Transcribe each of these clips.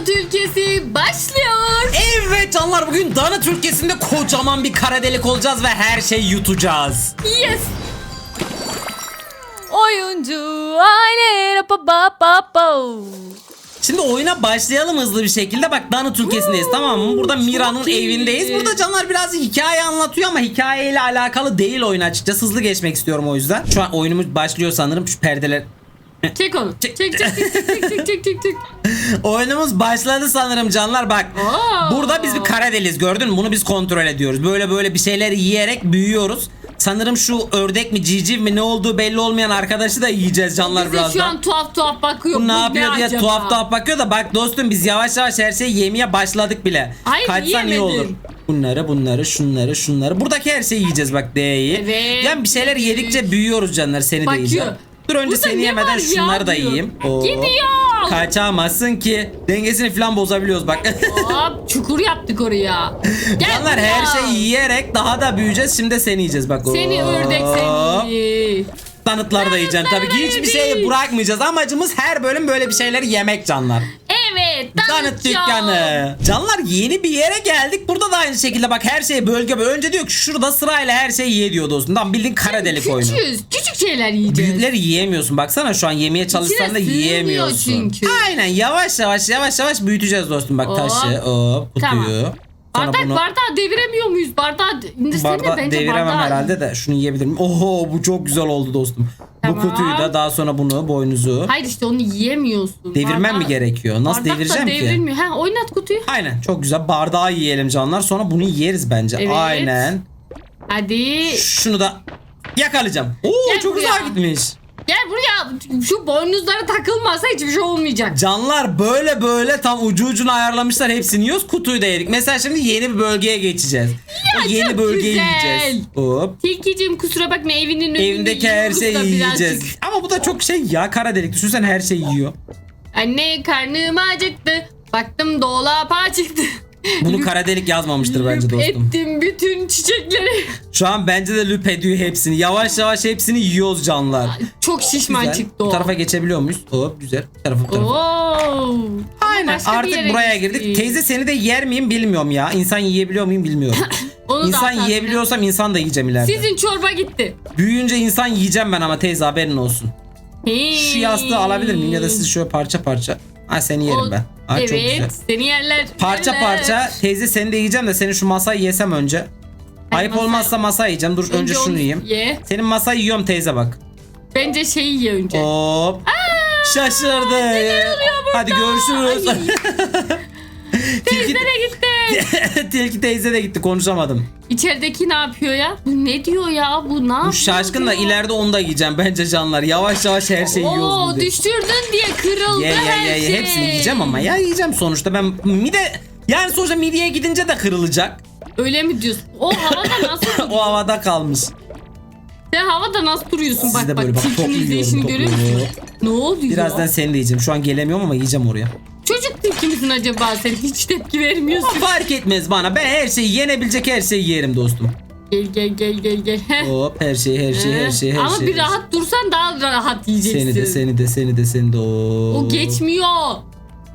Donut ülkesi başlıyor. Evet canlar bugün Dana Türkiye'sinde kocaman bir kara delik olacağız ve her şeyi yutacağız. Yes. Oyuncu aile pa pa pa pa. Şimdi oyuna başlayalım hızlı bir şekilde. Bak Dana Türkiye'sindeyiz tamam mı? Burada Mira'nın evindeyiz. Burada canlar biraz hikaye anlatıyor ama hikayeyle alakalı değil oyun açıkçası. Hızlı geçmek istiyorum o yüzden. Şu an oyunumuz başlıyor sanırım. Şu perdeler Çek onu. Çek çek çek çek çek çek çek çek çek. Oyunumuz başladı sanırım canlar bak. Oo. Burada biz bir kara deliz gördün mü? Bunu biz kontrol ediyoruz. Böyle böyle bir şeyler yiyerek büyüyoruz. Sanırım şu ördek mi civciv mi ne olduğu belli olmayan arkadaşı da yiyeceğiz canlar Bize birazdan. şu an tuhaf tuhaf bakıyor. Bu ne yapıyor diye acaba? tuhaf tuhaf bakıyor da bak dostum biz yavaş yavaş her şeyi yemeye başladık bile. Hayır, Kaçsan iyi olur. Bunları bunları şunları şunları. Buradaki her şeyi yiyeceğiz bak D'yi. Evet. Yani bir şeyler yedikçe büyüyoruz canlar seni de Bakıyor. yiyeceğim. Dur önce Burada seni ne yemeden ya şunları da diyor. yiyeyim. Oo. Gidiyor. Kaçamazsın ki. Dengesini falan bozabiliyoruz bak. Hop çukur yaptık oraya. Gel Canlar buraya. her şeyi yiyerek daha da büyüyeceğiz. Şimdi de seni yiyeceğiz bak. Seni Oo. ördek seni. Tanıtları da yiyeceğim tabii ki. Hiçbir şey bırakmayacağız. Amacımız her bölüm böyle bir şeyleri yemek canlar. Evet. Tanıt dükkanı. Canlar yeni bir yere geldik. Burada da aynı şekilde bak her şey bölge bölge. Önce diyor ki şurada sırayla her şeyi ye diyor dostum. Tam bildiğin kara delik oyunu. Küçüğüz. Küçük şeyler yiyeceğiz. Büyükleri yiyemiyorsun. Baksana şu an yemeye çalışsan da sığmıyor yiyemiyorsun. çünkü. Aynen yavaş yavaş yavaş yavaş büyüteceğiz dostum. Bak Hop. taşı, hop, kutuyu. Tamam. Sonra Bardak bunu- bardağı deviremiyor muyuz? Bardağı indirsene Barda bence deviremem bardağı. herhalde de şunu yiyebilirim. Oho bu çok güzel oldu dostum. Tamam. Bu kutuyu da daha sonra bunu boynuzu. Hayır işte onu yiyemiyorsun. Devirmem Bardağı- mi gerekiyor? Nasıl bardak da devireceğim ki? devrilmiyor. Ha, oynat kutuyu. Aynen çok güzel. Bardağı yiyelim canlar. Sonra bunu yeriz bence. Evet. Aynen. Hadi. Şunu da yakalayacağım. Oo Gel çok buraya. güzel gitmiş. Gel buraya. Şu boynuzlara takılmazsa hiçbir şey olmayacak. Canlar böyle böyle tam ucu ucuna ayarlamışlar hepsini yiyoruz. Kutuyu da yedik. Mesela şimdi yeni bir bölgeye geçeceğiz. o yeni çok bölgeyi güzel. yiyeceğiz. Hop. Tilkicim kusura bakma evinin önünde Evindeki her şeyi yiyeceğiz. birazcık. Ama bu da çok şey ya kara delik. Düşünsen her şeyi yiyor. Anne karnım acıktı. Baktım dolaba çıktı. Bunu kara delik yazmamıştır bence Lüp dostum. ettim bütün çiçekleri. Şu an bence de lüp ediyor hepsini. Yavaş yavaş hepsini yiyoruz canlar. Çok şişman Güzel. çıktı Bu o. tarafa geçebiliyor muyuz? Hop güzel. Bu tarafa bu tarafa. Oo. Aynen Başka bir artık buraya geçtik. girdik. Teyze seni de yer miyim bilmiyorum ya. İnsan yiyebiliyor muyum bilmiyorum. Onu da insan atarsın. yiyebiliyorsam insan da yiyeceğim ileride. Sizin çorba gitti. Büyüyünce insan yiyeceğim ben ama teyze haberin olsun. Şu yastığı alabilir miyim ya da siz şöyle parça parça. Ha seni yerim O- ben. Ha, evet çok güzel. seni yerler. Parça yerler. parça teyze seni de yiyeceğim de senin şu masayı yesem önce. Ayıp masa- olmazsa masa yiyeceğim. Dur önce, onu şunu yiyeyim. Ye. Senin masayı yiyorum teyze bak. Bence şeyi ye önce. Hop. Şaşırdı. Hadi görüşürüz. Teyze gitti. Tilki teyze de gitti konuşamadım. İçerideki ne yapıyor ya? Bu ne diyor ya? Bu ne yapıyor? Bu şaşkın da diyor? ileride onu da yiyeceğim bence canlar. Yavaş yavaş her şeyi yiyoruz Oo burada. düşürdün diye kırıldı Ye ye her ye ye şey. hepsini yiyeceğim ama ya yiyeceğim sonuçta ben mide yani sonuçta mideye gidince de kırılacak. Öyle mi diyorsun? O havada nasıl o havada kalmış. Sen havada nasıl duruyorsun? Siz bak de bak böyle bak, tilkinin topluyorum, izleyişini görüyor musun? Ne oluyor? Birazdan seni de yiyeceğim. Şu an gelemiyorum ama yiyeceğim oraya. Tilki misin acaba sen? Hiç tepki vermiyorsun. Fark etmez bana. Ben her şeyi yenebilecek her şeyi yerim dostum. gel gel gel gel gel. Heh. Hop her şey her şey her şey her Ama şey. bir rahat dursan daha rahat yiyeceksin. Seni de seni de seni de seni de o. O geçmiyor.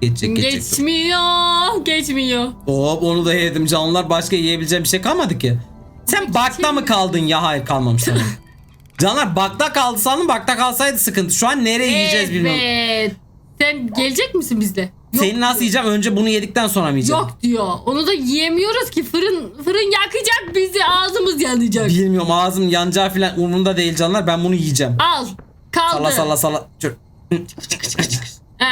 Geçecek geçecek. Geçmiyor. Geçmiyor. Hop onu da yedim canlar. Başka yiyebileceğim bir şey kalmadı ki. Sen bakta mı kaldın ya? Hayır kalmamış sanırım. Canlar bakta kaldı sandım. Bakta kalsaydı sıkıntı. Şu an nereye yiyeceğiz bilmiyorum. Evet. Sen gelecek misin bizle? Seni nasıl yiyeceğim? Önce bunu yedikten sonra mı yiyeceğim? Yok diyor. Onu da yiyemiyoruz ki fırın fırın yakacak bizi ağzımız yanacak. Bilmiyorum ağzım yanacağı falan umurumda değil canlar. Ben bunu yiyeceğim. Al. Kaldı. Salla salla salla. Çür. Ee,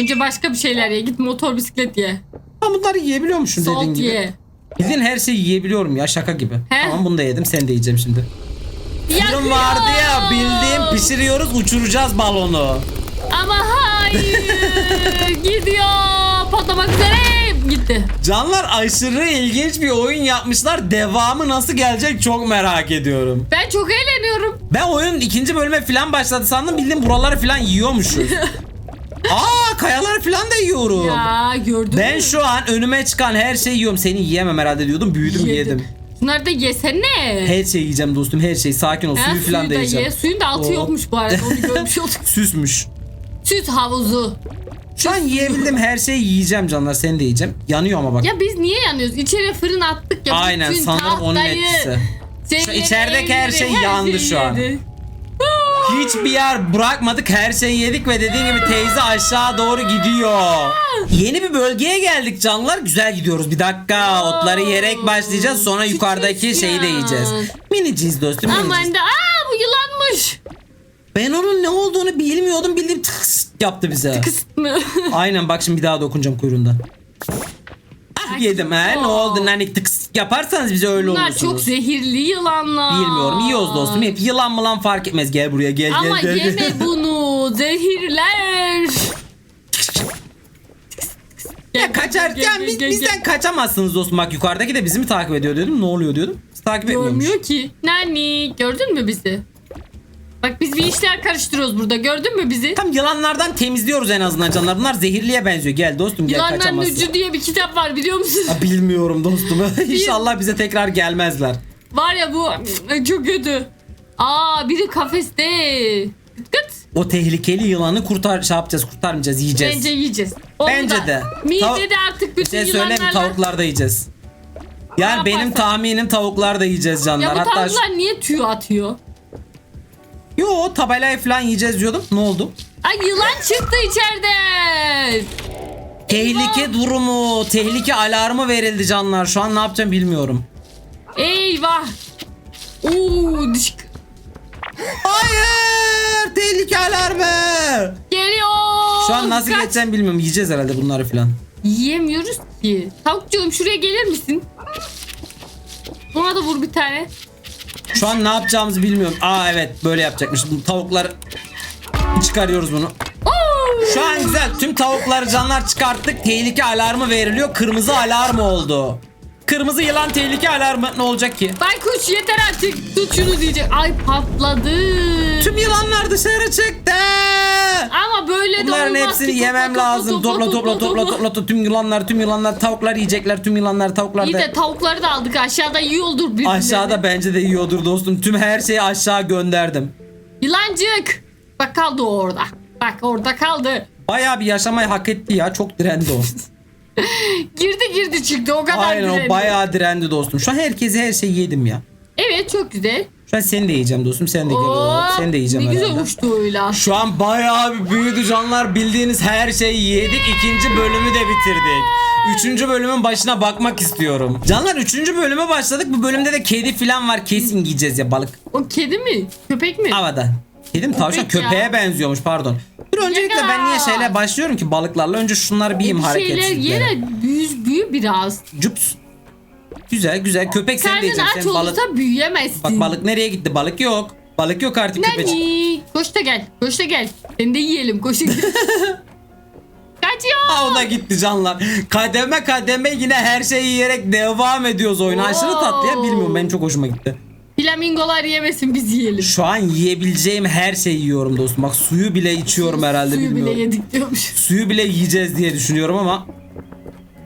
önce başka bir şeyler ye. Git motor bisiklet ye. Ben bunları yiyebiliyormuşum dediğin Salt gibi. ye. Bildiğin her şeyi yiyebiliyorum ya şaka gibi. He? Tamam bunu da yedim sen de yiyeceğim şimdi. Fırın vardı ya bildiğim pişiriyoruz uçuracağız balonu. Ama hayır. Gidiyor. Patlamak üzere. Gitti. Canlar aşırı ilginç bir oyun yapmışlar. Devamı nasıl gelecek çok merak ediyorum. Ben çok eğleniyorum. Ben oyunun ikinci bölüme falan başladı sandım. Bildiğin buraları falan yiyormuşuz. Aa kayaları falan da yiyorum. Ya gördün Ben mü? şu an önüme çıkan her şeyi yiyorum. Seni yiyemem herhalde diyordum. Büyüdüm Yedim. yedim. Şunları da yesene. Her şeyi yiyeceğim dostum her şey. Sakin ol. Ha, Suyu falan da da yiyeceğim. ye. Suyun da altı Oo. yokmuş bu arada. Onu görmüş olduk. Süsmüş. Süt havuzu. Şu an yiyebildiğim her şeyi yiyeceğim canlar. Seni de yiyeceğim. Yanıyor ama bak. Ya biz niye yanıyoruz? İçeri fırın attık ya. Aynen bütün sanırım onun tahtayı, etkisi. şeyleri, Şu içerideki her evleri, şey yandı şu an. yedi. Hiçbir yer bırakmadık. Her şeyi yedik ve dediğin gibi teyze aşağı doğru gidiyor. Yeni bir bölgeye geldik canlar. Güzel gidiyoruz. Bir dakika. Otları yerek başlayacağız. Sonra yukarıdaki şeyi de yiyeceğiz. Miniciyiz dostum. miniciyiz. Aman da aa bu yılanmış. Ben onun ne olduğunu bilmiyordum. Bildiğim tıks yaptı bize. Kısıt mı? Aynen bak şimdi bir daha dokunacağım kuyruğundan. Ah yedim ha ne oldu hani tıks yaparsanız bize öyle Bunlar olursunuz. çok zehirli yılanlar. Bilmiyorum yiyoruz dostum hep yılan mı lan fark etmez gel buraya gel Ama gel gel. yeme gel. bunu. Zehirler. ya kaçar Gel, gel, biz, gel, bizden gel. kaçamazsınız dostum bak yukarıdaki de bizi mi takip ediyor diyordum ne oluyor diyordum. Bizi takip etmiyormuş. Görmüyor ki. Nani gördün mü bizi? Bak biz bir işler karıştırıyoruz burada. Gördün mü bizi? Tam yılanlardan temizliyoruz en azından canlar. Bunlar zehirliye benziyor. Gel dostum gel Yılanların kaçamazsın. Ucu diye bir kitap var biliyor musun? Ha, bilmiyorum dostum. İnşallah bize tekrar gelmezler. Var ya bu çok kötü. Aa biri kafeste. Gıt gıt. O tehlikeli yılanı kurtar şey yapacağız kurtarmayacağız yiyeceğiz. Bence yiyeceğiz. Onu Bence da- de. Midede artık bütün şey yılanlarla... Tavuklar da yiyeceğiz. Yani benim tahminim tavuklar da yiyeceğiz canlar. Ya bu Hatta tavuklar niye tüy atıyor? Yo tabelayı falan yiyeceğiz diyordum. Ne oldu? Ay yılan çıktı içeriden. Tehlike durumu, tehlike alarmı verildi canlar. Şu an ne yapacağım bilmiyorum. Eyvah. Oo diş Hayır! Tehlike alarmı! geliyor. Şu an nasıl Kaç. geçeceğim bilmiyorum. Yiyeceğiz herhalde bunları falan. Yiyemiyoruz ki. Tavukcuğum şuraya gelir misin? Buna da vur bir tane. Şu an ne yapacağımızı bilmiyorum. Aa evet böyle yapacakmış. Tavuklar çıkarıyoruz bunu. Şu an güzel. Tüm tavukları canlar çıkarttık. Tehlike alarmı veriliyor. Kırmızı alarm oldu. Kırmızı yılan tehlike alarmı ne olacak ki? Baykuş yeter artık. Tut şunu diyecek. Ay patladı. Tüm yılanlar dışarı çıktı. Ama böyle de Bunların olmaz hepsini ki. yemem lazım. Topla topla topla topla topla. Tüm yılanlar tüm yılanlar tavuklar yiyecekler. Tüm yılanlar tavuklar İyi da. de tavukları da aldık. Aşağıda yiyordur birbirleri. Aşağıda bence de yiyordur dostum. Tüm her şeyi aşağı gönderdim. Yılancık. Bak kaldı o orada. Bak orada kaldı. Bayağı bir yaşamayı hak etti ya. Çok direndi o. Girdi girdi çıktı o kadar Aynen direndi. o bayağı direndi dostum. Şu an herkese her şeyi yedim ya. Evet çok güzel. Şu an seni de yiyeceğim dostum. Sen de gel. Oo, Seni de yiyeceğim Ne güzel herhalde. uçtu öyle. Şu an bayağı bir büyüdü canlar. Bildiğiniz her şeyi yedik. İkinci bölümü de bitirdik. Üçüncü bölümün başına bakmak istiyorum. Canlar üçüncü bölüme başladık. Bu bölümde de kedi falan var. Kesin yiyeceğiz ya balık. O kedi mi? Köpek mi? Havada. Kedi mi? Tavşan Köpek ya. köpeğe benziyormuş pardon. Öncelikle ben niye şeyle başlıyorum ki balıklarla? Önce şunları bir E, yiyeyim bir şeyler yere büyü, büyü biraz. Cups. Güzel güzel. Köpek sen de Karnın yiyeceksin. aç Sen balık. olursa büyüyemezsin. Bak balık nereye gitti? Balık yok. Balık yok artık köpek. Nani? Koş da gel. Koş da gel. Seni de yiyelim. Koş. Kaçıyor. Ha o da gitti canlar. Kademe kademe yine her şeyi yiyerek devam ediyoruz oyuna. Aşırı tatlı ya bilmiyorum benim çok hoşuma gitti. Flamingolar yemesin biz yiyelim. Şu an yiyebileceğim her şeyi yiyorum dostum. Bak suyu bile içiyorum herhalde Suyu bilmiyorum. bile yedik diyormuş. Suyu bile yiyeceğiz diye düşünüyorum ama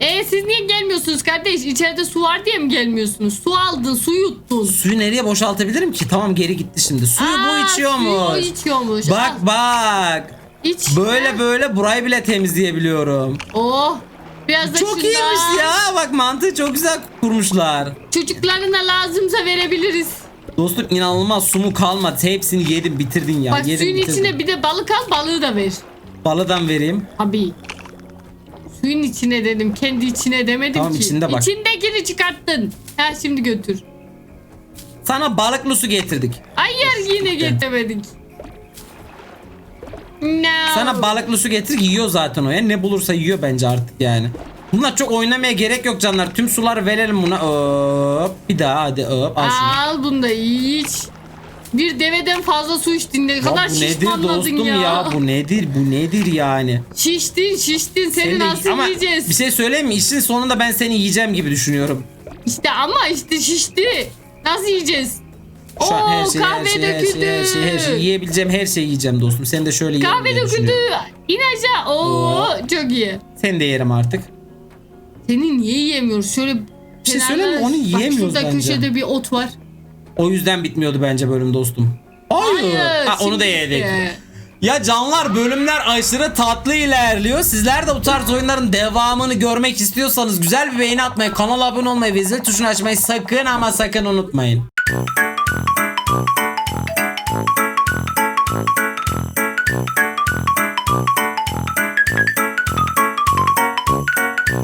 E siz niye gelmiyorsunuz kardeş? İçeride su var diye mi gelmiyorsunuz? Su aldın, su yuttun. suyu nereye boşaltabilirim ki? Tamam geri gitti şimdi. Suyu bu içiyormuş. Suyu içiyormuş. Bak Al, bak. iç. Böyle böyle burayı bile temizleyebiliyorum. Oh. Biraz da Çok şundan. iyiymiş ya. Bak mantığı çok güzel kurmuşlar. Çocuklarına lazımsa verebiliriz. Dostum inanılmaz su mu kalmadı. Hepsini yedim bitirdin ya. Bak yedim, suyun bitirdin. içine bir de balık al balığı da ver. Balıdan vereyim. Abi. Suyun içine dedim. Kendi içine demedim Tamam, ki. içinde bak. İçindekini çıkarttın. Ha şimdi götür. Sana balıklı su getirdik. Hayır yine getirmedik. No. Sana balıklı su getir yiyor zaten o ya. Ne bulursa yiyor bence artık yani. Bunlar çok oynamaya gerek yok canlar. Tüm suları verelim buna. Hop. Bir daha hadi hop. Al şunu. Al bunu da iç. Bir deveden fazla su içtin. Ne kadar bu nedir şişmanladın dostum ya. ya. Bu nedir bu nedir yani. Şiştin şiştin. Seni Seni nasıl ama yiyeceğiz? bir şey söyleyeyim mi? İşin sonunda ben seni yiyeceğim gibi düşünüyorum. İşte ama işte şişti. Nasıl yiyeceğiz? Şu an her Oo, her kahve şeyi, her döküldü. her şeyi, her şeyi yiyebileceğim her şeyi yiyeceğim dostum. Sen de şöyle yiyelim Kahve döküldü. İn aşağı. Oo, çok iyi. Seni de yerim artık. Seni niye yiyemiyoruz? Şöyle Bir şey söyleyeyim mi? Onu Bak yiyemiyoruz şurada bence. köşede bir ot var. O yüzden bitmiyordu bence bölüm dostum. Hayır. ha, onu da şimdi yedik. ye. Ya canlar bölümler aşırı tatlı ilerliyor. Sizler de bu tarz oyunların devamını görmek istiyorsanız güzel bir beğeni atmayı, kanala abone olmayı ve zil tuşunu açmayı sakın ama sakın unutmayın.